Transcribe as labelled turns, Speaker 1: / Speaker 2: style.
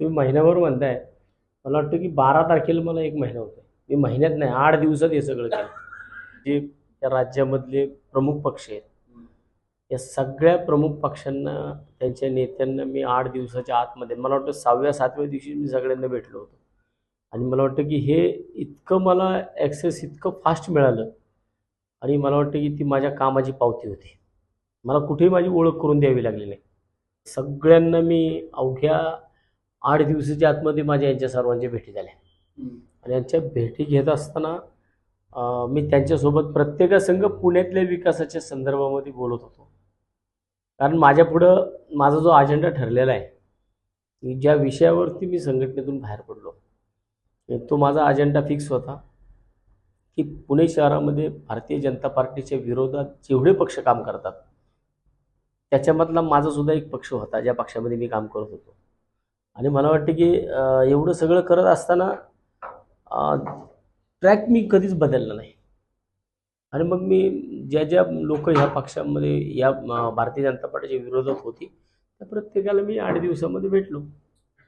Speaker 1: तुम्ही महिन्याभर म्हणताय. मला वाटतं की बारा तारखेला मला एक महिना होतो मी महिन्यात नाही आठ दिवसात हे सगळं केलं. जे त्या राज्यामधले प्रमुख पक्ष आहेत. या सगळ्या प्रमुख पक्षांना त्यांच्या नेत्यांना मी आठ दिवसाच्या आतमध्ये मला वाटतं सहाव्या सातव्या दिवशी मी सगळ्यांना भेटलो होतो. आणि मला वाटतं की हे इतकं मला ॲक्सेस इतकं फास्ट मिळालं. आणि मला वाटतं की ती माझ्या कामाची पावती होती. मला कुठेही माझी ओळख करून द्यावी लागली नाही. सगळ्यांना मी अवघ्या आठ दिवसाच्या आतमध्ये माझ्या यांच्या सर्वांच्या भेटी झाल्या. आणि यांच्या भेटी घेत असताना मी त्यांच्यासोबत प्रत्येकासंग पुण्यातल्या विकासाच्या संदर्भामध्ये बोलत होतो. कारण माझ्या पुढं माझा जो अजेंडा ठरलेला आहे की ज्या विषयावरती मी संघटनेतून बाहेर पडलो तो माझा अजेंडा फिक्स होता की पुणे शहरामध्ये भारतीय जनता पार्टीच्या विरोधात जेवढे पक्ष काम करतात त्याच्यामधला माझा सुद्धा एक पक्ष होता ज्या पक्षामध्ये मी काम करत होतो. आणि मला वाटतं की एवढं सगळं करत असताना ट्रॅक मी कधीच बदलला नाही. आणि मग मी ज्या ज्या लोक ह्या पक्षामध्ये या भारतीय जनता पार्टीच्या विरोधात होती त्या प्रत्येकाला मी आठ दिवसामध्ये भेटलो.